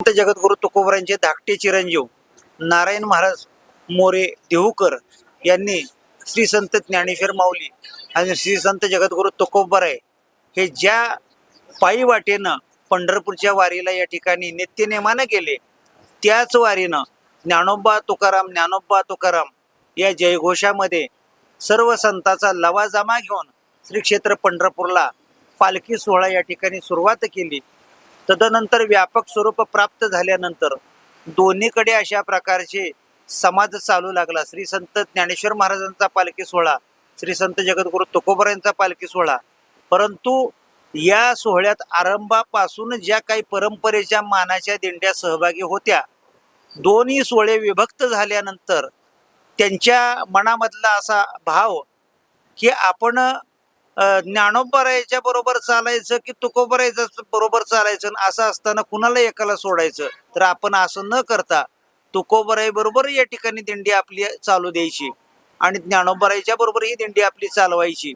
संत जगद्गुरु तुकोबरांचे धाकटे चिरंजीव नारायण महाराज मोरे देहूकर यांनी श्री संत ज्ञानेश्वर माऊली आणि श्री संत जगद्गुरु तुकोबराय हे ज्या पायी वाटेनं पंढरपूरच्या वारीला या ठिकाणी नित्यनेमानं गेले त्याच वारीनं ज्ञानोबा तुकाराम ज्ञानोबा तुकाराम या जयघोषामध्ये सर्व संताचा लवाजमा घेऊन श्री क्षेत्र पंढरपूरला पालखी सोहळा या ठिकाणी सुरुवात केली. तदनंतर व्यापक स्वरूप प्राप्त झाल्यानंतर दोन्हीकडे अशा प्रकारचे समाज चालू लागला. श्री संत ज्ञानेश्वर महाराजांचा पालखी सोहळा श्री संत जगद्गुरु तुकोबरायांचा पालखी सोहळा. परंतु या सोहळ्यात आरंभापासून ज्या काही परंपरेच्या मानाच्या दिंड्या सहभागी होत्या दोन्ही सोहळे विभक्त झाल्यानंतर त्यांच्या मनामधला असा भाव की आपण ज्ञानोबरायाच्या बरोबर चालायचं की तुकोबरायच्या बरोबर चालायचं असं असताना कुणाला एकाला सोडायचं? तर आपण असं न करता तुकोबराई बरोबर या ठिकाणी दिंडी आपली चालू द्यायची आणि ज्ञानोबराईच्या बरोबर ही दिंडी आपली चालवायची.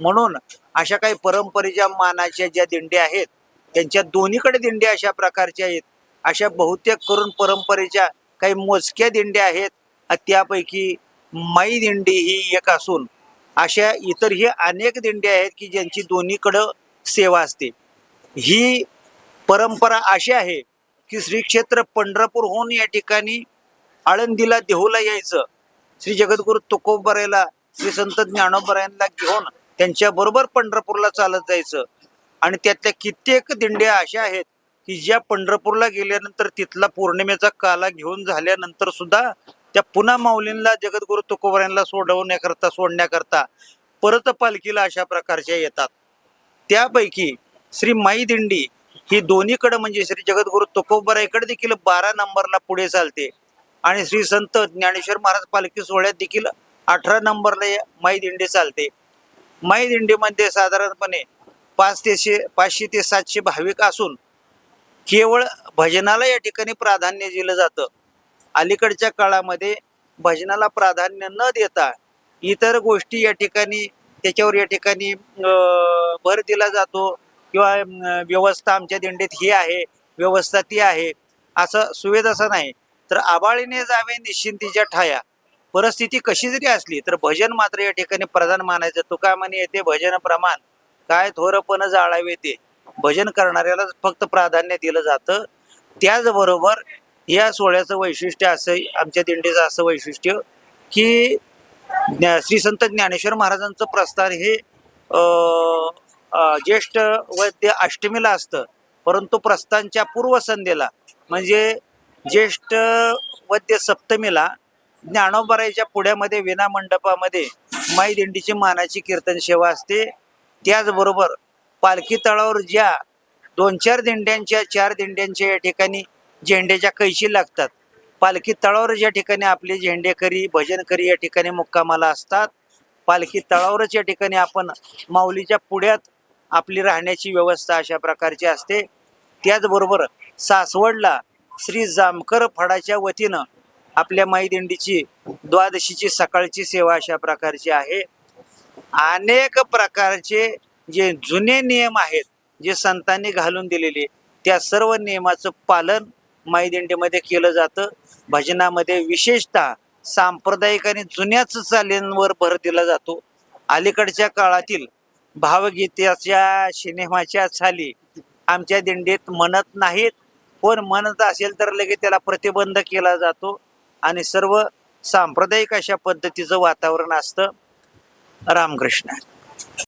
म्हणून अशा काही परंपरेच्या मानाच्या ज्या दिंड्या आहेत त्यांच्या दोन्हीकडे दिंड्या अशा प्रकारच्या आहेत. अशा बहुतेक करून परंपरेच्या काही मोजक्या दिंड्या आहेत. त्यापैकी माई दिंडी ही एक असून अशा इतरही अनेक दिंड्या आहेत की ज्यांची दोन्हीकडं सेवा असते. ही परंपरा अशी आहे की श्री क्षेत्र पंढरपूरहून या ठिकाणी आळंदीला देहूला यायचं. श्री जगद्गुरु तुकोबरायला श्री संत ज्ञानोबरायांना घेऊन त्यांच्या बरोबर पंढरपूरला चालत जायचं. आणि त्यातल्या कित्येक दिंड्या अशा आहेत की ज्या पंढरपूरला गेल्यानंतर तिथला पौर्णिमेचा काला घेऊन झाल्यानंतर सुद्धा त्या पुन्हा माऊलींना जगद्गुरु तुकोबऱ्यांना सोडवण्याकरता सोडण्याकरता परत पालखीला अशा प्रकारच्या येतात. त्यापैकी श्री माई दिंडी ही दोन्हीकडे म्हणजे श्री जगद्गुरु तुकोबराईकडे देखील बारा नंबरला पुढे चालते. आणि श्री संत ज्ञानेश्वर महाराज पालखी सोहळ्यात देखील अठरा नंबरला माई दिंडी चालते. माई दिंडीमध्ये साधारणपणे पाच तेशे पाचशे ते सातशे भाविक असून केवळ भजनाला या ठिकाणी प्राधान्य दिलं जातं. अलीकडच्या काळामध्ये भजनाला प्राधान्य न देता इतर गोष्टी या ठिकाणी त्याच्यावर या ठिकाणी भर दिला जातो किंवा व्यवस्था आमच्या दिंडीत ही आहे व्यवस्था ती आहे असं सुवेद असं नाही. तर आबाळीने जावे निश्चिंतीच्या ठाया. परिस्थिती कशी जरी असली तर भजन मात्र या ठिकाणी प्रधान मानायचं. तुका म्हणे येते भजन प्रमाण काय थोरपण जाळावे ते. भजन करणाऱ्याला फक्त प्राधान्य दिलं जातं. त्याचबरोबर या सोहळ्याचं वैशिष्ट्य असं आमच्या दिंडीचं असं वैशिष्ट्य की ज्ञा- श्री संत ज्ञानेश्वर महाराजांचं प्रस्थान हे ज्येष्ठ वैद्य अष्टमीला असतं. परंतु प्रस्थानच्या पूर्वसंध्येला म्हणजे ज्येष्ठ वैद्य सप्तमीला ज्ञानोबराईच्या पुढ्यामध्ये विना मंडपामध्ये माई दिंडीची मानाची कीर्तन सेवा असते. त्याचबरोबर पालखी तळावर ज्या दोन चार दिंड्यांच्या चार दिंड्यांच्या या ठिकाणी झेंड्याच्या कैशी लागतात. पालखी तळावर ज्या ठिकाणी आपले झेंडेकरी भजनकरी या ठिकाणी मुक्कामाला असतात. पालखी तळावरच या ठिकाणी आपण माऊलीच्या पुढ्यात आपली राहण्याची व्यवस्था अशा प्रकारची असते. त्याचबरोबर सासवडला श्री जामकर फडाच्या वतीनं आपल्या माईदिंडीची द्वादशीची सकाळची सेवा अशा प्रकारची आहे. अनेक प्रकारचे जे जुने नियम आहेत जे संतांनी घालून दिलेले त्या सर्व नियमाचं पालन माईदिंडीमध्ये केलं जातं. भजनामध्ये विशेषतः सांप्रदायिक आणि जुन्याच चालींवर भर दिला जातो. अलीकडच्या काळातील भावगीताच्या सिनेमाच्या चाली आमच्या दिंडीत म्हणत नाहीत. पण म्हणत असेल तर लगेच त्याला प्रतिबंध केला जातो आणि सर्व सांप्रदायिक अशा पद्धतीचं वातावरण असतं. रामकृष्ण.